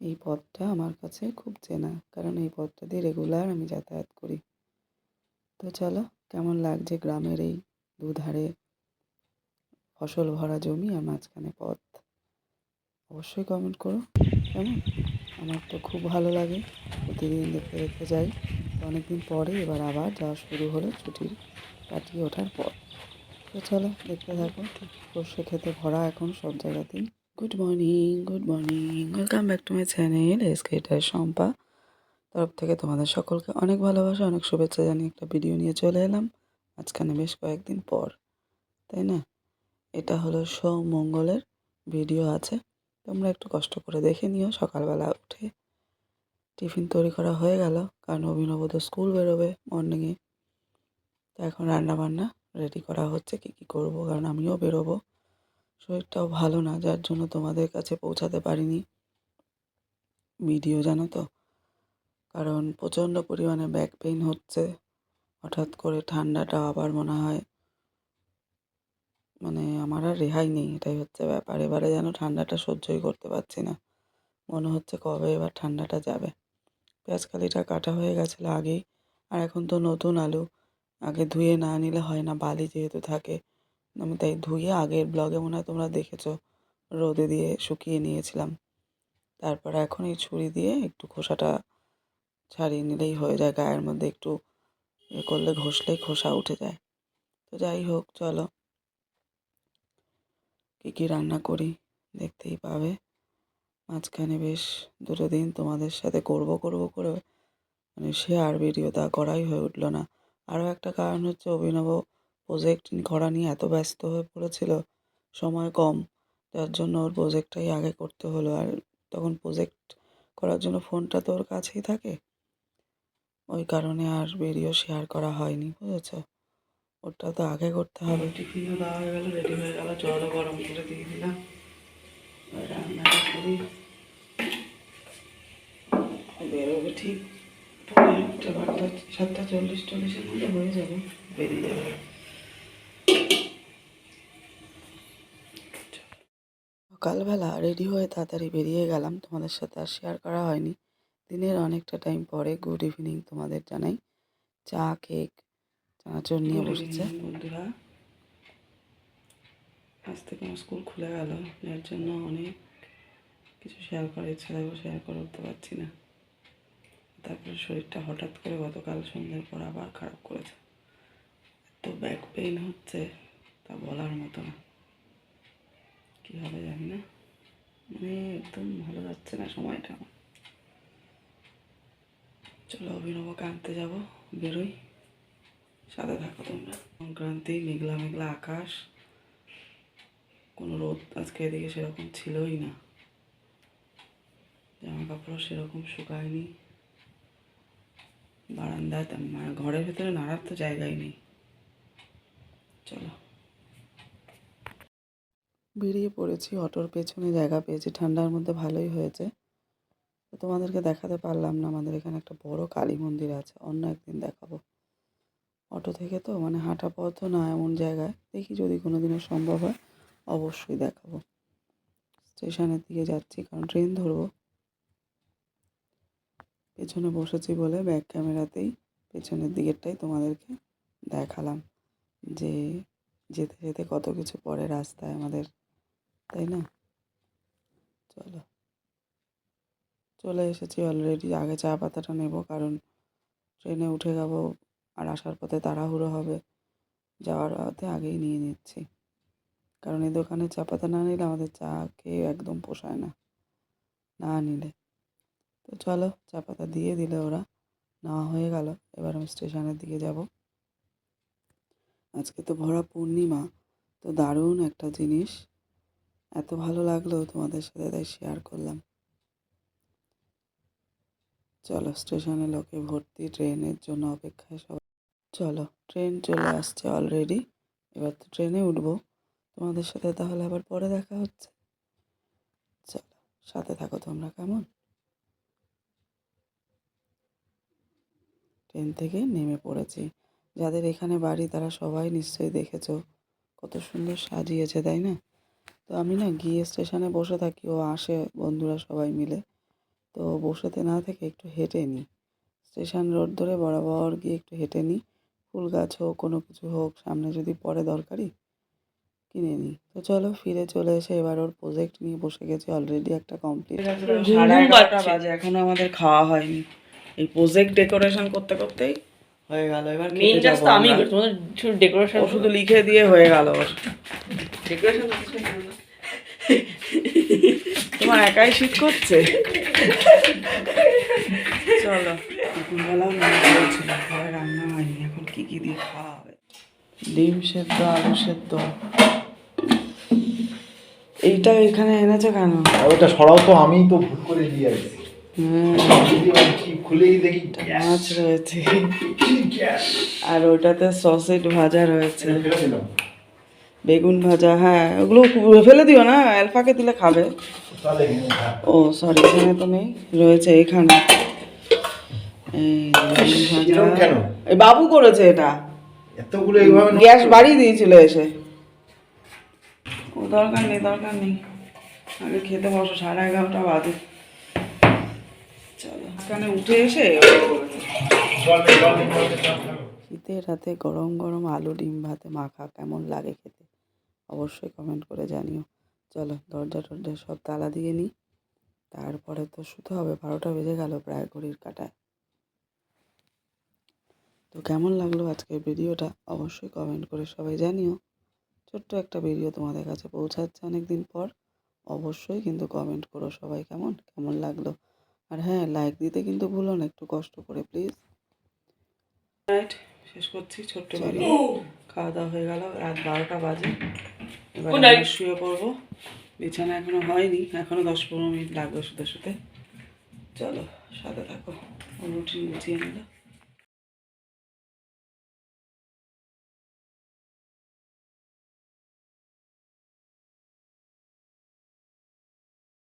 এই পথটা আমার কাছে খুব চেনা, কারণ এই পথটা দিয়ে রেগুলার আমি যাতায়াত করি। তো চলো, কেমন লাগছে গ্রামের এই দুধারে ফসল ভরা জমি আর মাঝখানে পথ? অবশ্যই কমেন্ট করো, কেমন? আমার তো খুব ভালো লাগে, প্রতিদিন দেখতে দেখতে যাই। অনেকদিন পরে এবার আবার যাওয়া শুরু হলো ছুটির কাটিয়ে ওঠার পর। তো চলো, দেখতে থাকো সর্ষে খেতে ভরা এখন সব জায়গাতেই। Good morning good morning welcome back to my channel এসকেটার Shampa তরফ থেকে তোমাদের সকলকে অনেক ভালোবাসা, অনেক শুভেচ্ছা জানিয়ে একটা ভিডিও নিয়ে চলে এলাম। মাঝখানে বেশ কয়েকদিন পর, তাই না? এটা হলো সৌমঙ্গলের ভিডিও আছে। তোমরা একটু কষ্ট করে দেখে নিও। সকালবেলা উঠে টিফিন তৈরি করা হয়ে গেল, কারণ অভিনব তো স্কুল বেরোবে মর্নিংয়ে তো এখন রান্না বান্না রেডি করা হচ্ছে, কী কী করব? কারণ আমিও বেরোবো। শরীরটাও ভালো না, যার জন্য তোমাদের কাছে পৌঁছাতে পারিনি। ভিডিও জানো তো? কারণ প্রচণ্ড পরিমাণে ব্যাক পেইন হচ্ছে। হঠাৎ করে ঠান্ডাটা আবার মনে হয়। মানে আমার আর রেহাই নেই, এটাই হচ্ছে ব্যাপার। এবারে যেন ঠান্ডাটা সহ্যই করতে পারছি না। মনে হচ্ছে কবে এবার ঠান্ডাটা যাবে। পেঁয়াজকালিটা কাটা হয়ে গেছিল আগেই, আর এখন তো নতুন আলু। আগে ধুয়ে না নিলে হয় না, বালি যেহেতু থাকে আমি তাই ধুয়ে আগের ব্লগে মনে হয় তোমরা দেখেছ, রোদে দিয়ে শুকিয়ে নিয়েছিলাম। তারপর এখন এই ছুরি দিয়ে একটু খোসাটা ছাড়িয়ে নিলেই হয়ে যায়, গায়ের মধ্যে একটু এ করলে ঘষলেই খোসা উঠে যায়। তো যাই হোক, চলো। কী কী রান্না করি দেখতেই পাবে। মাঝখানে বেশ দুটো দিন তোমাদের সাথে করব করব করে মানে সে আর ভিডিও তা করাই হয়ে উঠল না। আরও একটা কারণ হচ্ছে অভিনব প্রজেক্ট করা নিয়ে এত ব্যস্ত হয়ে পড়েছিল, সময় কম। যার জন্য ওর প্রজেক্টটাই আগে করতে হলো। আর তখন প্রজেক্ট করার জন্য ফোনটা তো ওর কাছেই থাকে। ওই কারণে আর ভিডিও শেয়ার করা হয়নি, বুঝেছ? ওটা তো আগে করতে হবে। টিফিনও দেওয়া হয়ে গেল রেডি হয়ে গেল জলও গরম করে দিয়ে দিলাম। রান্নাটা করি। বেরোবে ঠিক। সাতটা চল্লিশ, চল্লিশের মধ্যে হয়ে যাবে। বেরিয়ে যাবে। সকালবেলা রেডি হয়ে তাড়াতাড়ি বেরিয়ে গেলাম। তোমাদের সাথে আর শেয়ার করা হয়নি। দিনের অনেকটা টাইম পরে গুড ইভিনিং তোমাদের জানাই। চা কেক চানাচুর নিয়ে বসেছে। বন্ধুরা। আজ থেকে আমার স্কুল খুলে গেল। যার জন্য অনেক কিছু শেয়ার করার ইচ্ছা থাকলেও শেয়ার করে উঠতে পারছি না। তারপরে শরীরটা হঠাৎ করে গতকাল সন্ধ্যের পর আবার খারাপ করেছে। এত ব্যাক পেইন হচ্ছে তা বলার মতো না। কী হবে জানি না। মানে একদম ভালো যাচ্ছে না সময়টা। আমার চলো অভিনবকে আনতে যাব, বেরোই। সাথে থাকো তোমরা। সংক্রান্তি, মেঘলা মেঘলা আকাশ। কোনো রোদ আজকে এদিকে সেরকম ছিলই না। জামা কাপড়ও সেরকম শুকায়নি। বারান্দায় মানে ঘরের ভেতরে নাড়ার তো জায়গাই নেই। চলো। বেরিয়ে পড়েছি, অটোর পেছনে জায়গা পেয়েছি, ঠান্ডার মধ্যে ভালোই হয়েছে। তো তোমাদেরকে দেখাতে পারলাম না, আমাদের এখানে একটা বড় কালী মন্দির আছে, অন্য একদিন দেখাবো। অটো থেকে তো মানে হাঁটা পথও না এমন জায়গায়, দেখি যদি কোনো দিনও সম্ভব হয়, অবশ্যই দেখাবো। স্টেশনের দিকে যাচ্ছি, কারণ ট্রেন ধরবো। পেছনে বসেছি বলে ব্যাক ক্যামেরাতেই, পেছনের দিকেরটাই তোমাদেরকে দেখালাম যে যেতে যেতে কত কিছু পরে রাস্তায় আমাদের তাই না? চলো। চলে এসেছি অলরেডি আগে চা পাতাটা নেব কারণ ট্রেনে উঠে যাব আর আসার পথে তাড়াহুড়ো হবে। যাওয়ার পথে আগেই নিয়ে নিচ্ছি। কারণ এই দোকানে চা পাতা না নিলে আমাদের চা খেয়ে একদম পোষায় না না নিলে। তো চলো, চা পাতা দিয়ে দিলে ওরা। নেওয়া হয়ে গেল। এবার আমি স্টেশনের দিকে যাব। আজকে তো ভরা পূর্ণিমা, তো দারুণ একটা জিনিস। এত ভালো লাগল তোমাদের সাথে তাই শেয়ার করলাম। চলো স্টেশনে লোকে ভর্তি ট্রেনের জন্য অপেক্ষায় সবাই। চলো ট্রেন চলে আসছে অলরেডি এবার তো ট্রেনে উঠবো। তোমাদের সাথে তাহলে আবার পরে দেখা হচ্ছে। চলো, সাথে থাকো তোমরা, কেমন? ট্রেন থেকে নেমে পড়েছি। যাদের এখানে বাড়ি তারা সবাই নিশ্চয়ই দেখেছ। কত সুন্দর সাজিয়েছে, তাই না? তো আমি না গিয়ে স্টেশনে বসে থাকি, ও আসে বন্ধুরা সবাই মিলে। তো বসেতে না থেকে একটু হেঁটে নিই স্টেশন রোড ধরে বরাবর গিয়ে একটু হেঁটে নিই ফুল গাছ হোক, কোনো কিছু হোক, সামনে যদি পড়ে দরকারি, কিনে নিই তো চলো ফিরে চলে এসে এবার ওর প্রজেক্ট নিয়ে বসে গেছে অলরেডি একটা কমপ্লিট এখনও আমাদের খাওয়া হয়নি। এই প্রজেক্ট ডেকোরেশন করতে করতেই হয়ে গেল এবার কাজ তো আমি করি তোমাদের শুধু ডেকোরেশন শুধু লিখে দিয়ে হয়ে গেল ডেকোরেশন তোমার একাই শীত করছে? চলো। রান্না করেছিল ঘরে রান্না হয়নি এখন কি কি দিয়ে খাওয়া হবে ডিম সেদ্ধ আলু সেদ্ধ। এইটা এখানে এনেছে কেন? আর ওটা সরাও তো আমি তো ভুল করে দিয়ে আসছি মাছ রয়েছে আর ওটাতে সসেজ ভাজা রয়েছে। বেগুন ভাজা হ্যাঁ ওগুলো ফেলে দিও না অ্যালফাকে দিলে খাবে। ও সরি এখানে তো নেই রয়েছে এখানে? এই বাবু করেছে এটা। এতগুলো গ্যাস বাড়িয়ে দিয়েছিল এসে। ও দরকার নেই দরকার নেই। আগে খেতে বসো সাড়ে এগারোটা বাজে। চলো। এখানে উঠে এসে। শীতের রাতে গরম গরম আলু ডিম ভাতে মাখা কেমন লাগে খেতে? অবশ্যই কমেন্ট করে জানিও। চলো দরজা টরজা সব তালা দিয়ে নিই। তারপরে তো শুতে হবে বারোটা বেজে গেল প্রায় ঘড়ির কাটায়। তো কেমন লাগল আজকের ভিডিওটা? অবশ্যই কমেন্ট করে সবাই জানিও। ছোট্ট একটা ভিডিও তোমাদের কাছে পৌঁছাচ্ছে অনেক দিন পর। অবশ্যই কিন্তু কমেন্ট করো সবাই কেমন কেমন লাগল? আর হ্যাঁ লাইক দিতে কিন্তু ভুলো না একটু কষ্ট করে প্লিজ রাইট শেষ করছি ছোট্ট বাড়ি। খাওয়া দাওয়া হয়ে গেল রাত বারোটা বাজে। এবার শুয়ে পড়ব। বিছানা এখনও হয়নি এখনও দশ পনেরো মিনিট লাগবে শুতে শুতে চলো সাথে থাকো। রুটিন গুছিয়ে নিল।